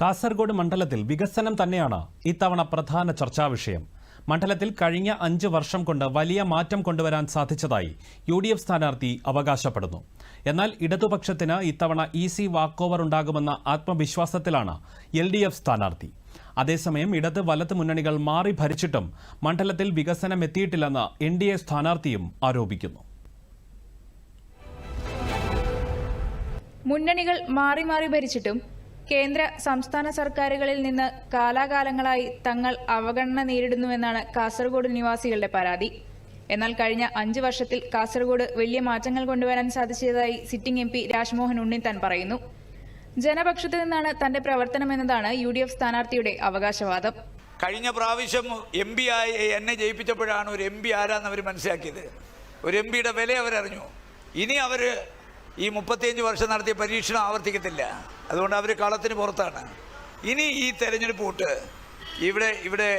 കാസർഗോഡ് മണ്ഡലത്തിൽ വികസനം തന്നെയാണ് ഇത്തവണ പ്രധാന ചർച്ചാ വിഷയം. മണ്ഡലത്തിൽ കഴിഞ്ഞ അഞ്ച് വർഷം കൊണ്ട് വലിയ മാറ്റം കൊണ്ടുവരാൻ സാധിച്ചതായി യു ഡി എഫ് സ്ഥാനാർത്ഥി അവകാശപ്പെടുന്നു. എന്നാൽ ഇടതുപക്ഷത്തിന് ഇത്തവണ ഈസി വാക്ക് ഓവർ ഉണ്ടാകുമെന്ന ആത്മവിശ്വാസത്തിലാണ് എൽ ഡി എഫ് സ്ഥാനാർത്ഥി. അതേസമയം ഇടത് വലത് മുന്നണികൾ മാറി ഭരിച്ചിട്ടും മണ്ഡലത്തിൽ വികസനം എത്തിയിട്ടില്ലെന്ന് എൻ ഡി എ സ്ഥാനാർത്ഥിയും ആരോപിക്കുന്നു. മുന്നണികൾ മാറി മാറി ഭരിച്ചിട്ടും കേന്ദ്ര സംസ്ഥാന സർക്കാരുകളിൽ നിന്ന് കാലാകാലങ്ങളായി തങ്ങൾ അവഗണന നേരിടുന്നുവെന്നാണ് കാസർഗോഡ് നിവാസികളുടെ പരാതി. എന്നാൽ കഴിഞ്ഞ അഞ്ചു വർഷത്തിൽ കാസർഗോഡ് വലിയ മാറ്റങ്ങൾ കൊണ്ടുവരാൻ സാധിച്ചതായി sitting M P Rajmohan Unnithan പറയുന്നു. ജനപക്ഷത്തു നിന്നാണ് തന്റെ പ്രവർത്തനമെന്നതാണ് യു ഡി എഫ് സ്ഥാനാർത്ഥിയുടെ അവകാശവാദം. കഴിഞ്ഞ പ്രാവശ്യം എം പി ആയി എന്നെ ജയിപ്പിച്ചപ്പോഴാണ് ഒരു എം പി ആരാന്ന് അവർ മനസ്സിലാക്കിയത്. ഒരു എം പിയുടെ വില അവരറിഞ്ഞു. ഇനി അവർ ഈ മുപ്പത്തിയഞ്ച് വർഷം നടത്തിയ പരീക്ഷണം ആവർത്തിക്കത്തില്ല. അതുകൊണ്ട് അവർ കളത്തിന് പുറത്താണ്. ഇനി ഈ തെരഞ്ഞെടുപ്പ് വോട്ട് ഇവിടെ ഇവിടെ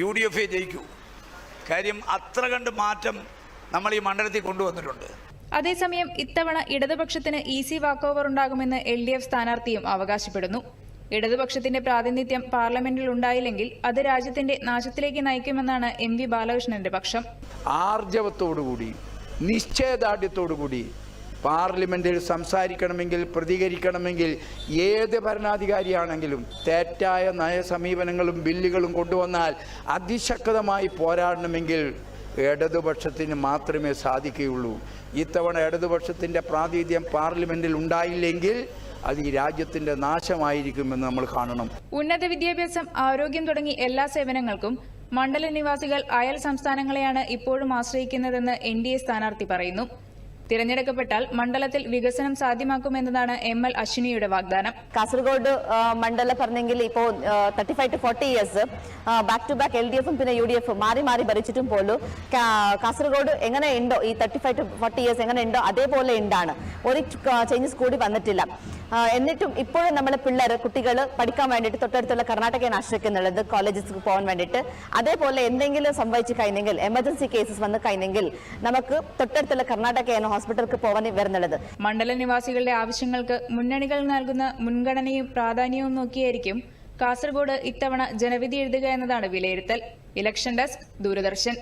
യു ഡി എഫ് ജയിക്കൂ. കാര്യം അത്ര കണ്ട് മാറ്റം നമ്മൾ ഈ മണ്ഡലത്തിൽ കൊണ്ടുവന്നിട്ടുണ്ട്. അതേസമയം ഇത്തവണ ഇടതുപക്ഷത്തിന് ഈസി വാക്ക് ഓവർ ഉണ്ടാകുമെന്ന് എൽ ഡി എഫ് സ്ഥാനാർത്ഥിയും അവകാശപ്പെടുന്നു. ഇടതുപക്ഷത്തിന്റെ പ്രാതിനിധ്യം പാർലമെന്റിൽ ഉണ്ടായില്ലെങ്കിൽ അത് രാജ്യത്തിന്റെ നാശത്തിലേക്ക് നയിക്കുമെന്നാണ് എം വി ബാലകൃഷ്ണന്റെ പക്ഷം. ആർജവത്തോടുകൂടി നിശ്ചയദാർഢ്യത്തോടുകൂടി പാർലമെന്റിൽ സംസാരിക്കണമെങ്കിൽ പ്രതികരിക്കണമെങ്കിൽ ഏത് ഭരണാധികാരിയാണെങ്കിലും തെറ്റായ നയസമീപനങ്ങളും ബില്ലുകളും കൊണ്ടുവന്നാൽ അതിശക്തമായി പോരാടണമെങ്കിൽ ഇടതുപക്ഷത്തിന് മാത്രമേ സാധിക്കുകയുള്ളൂ. ഇത്തവണ ഇടതുപക്ഷത്തിന്റെ പ്രാതിനിധ്യം പാർലമെന്റിൽ ഉണ്ടായില്ലെങ്കിൽ അത് ഈ രാജ്യത്തിന്റെ നാശമായിരിക്കുമെന്ന് നമ്മൾ കാണണം. ഉന്നത വിദ്യാഭ്യാസം ആരോഗ്യം തുടങ്ങി എല്ലാ സേവനങ്ങൾക്കും മണ്ഡല നിവാസികൾ അയൽ സംസ്ഥാനങ്ങളെയാണ് ഇപ്പോഴും ആശ്രയിക്കുന്നതെന്ന് എൻ ഡി എ സ്ഥാനാർത്ഥി പറയുന്നു. തിരഞ്ഞെടുക്കപ്പെട്ടാൽ മണ്ഡലത്തിൽ വികസനം സാധ്യമാക്കുമെന്നതാണ് എം എൽ അശ്വിനിയുടെ വാഗ്ദാനം. കാസർഗോഡ് മണ്ഡലം പറഞ്ഞെങ്കിൽ ഇപ്പോൾ thirty five to forty years back to back L D എഫും പിന്നെ യു ഡി എഫും മാറി മാറി ഭരിച്ചിട്ടും പോലും കാസർഗോഡ് എങ്ങനെ ഉണ്ടോ ഈ thirty five to forty years എങ്ങനെ ഉണ്ടോ അതേപോലെ ഉണ്ടാണ് ഒരു ചേഞ്ചസ് കൂടി വന്നിട്ടില്ല. എന്നിട്ടും ഇപ്പോഴും നമ്മളെ പിള്ളേർ കുട്ടികൾ പഠിക്കാൻ വേണ്ടിയിട്ട് തൊട്ടടുത്തുള്ള കർണാടകയാണ് ആശ്രയിക്കുന്നുള്ളത് കോളേജസ് പോകാൻ വേണ്ടിയിട്ട്. അതേപോലെ എന്തെങ്കിലും സംഭവിച്ചു കഴിഞ്ഞെങ്കിൽ എമർജൻസി കേസസ് വന്നു കഴിഞ്ഞെങ്കിൽ നമുക്ക് തൊട്ടടുത്തുള്ള കർണാടകയാണ് ഹോസ്പിറ്റലിലേക്ക് പോകാൻ വരുന്നുള്ളത്. മണ്ഡല നിവാസികളുടെ ആവശ്യങ്ങൾക്ക് മുന്നണികൾ നൽകുന്ന മുൻഗണനയും പ്രാധാന്യവും നോക്കിയായിരിക്കും കാസർഗോഡ് ഇത്തവണ ജനവിധി എഴുതുക എന്നതാണ് വിലയിരുത്തൽ. Election desk Doordarshan.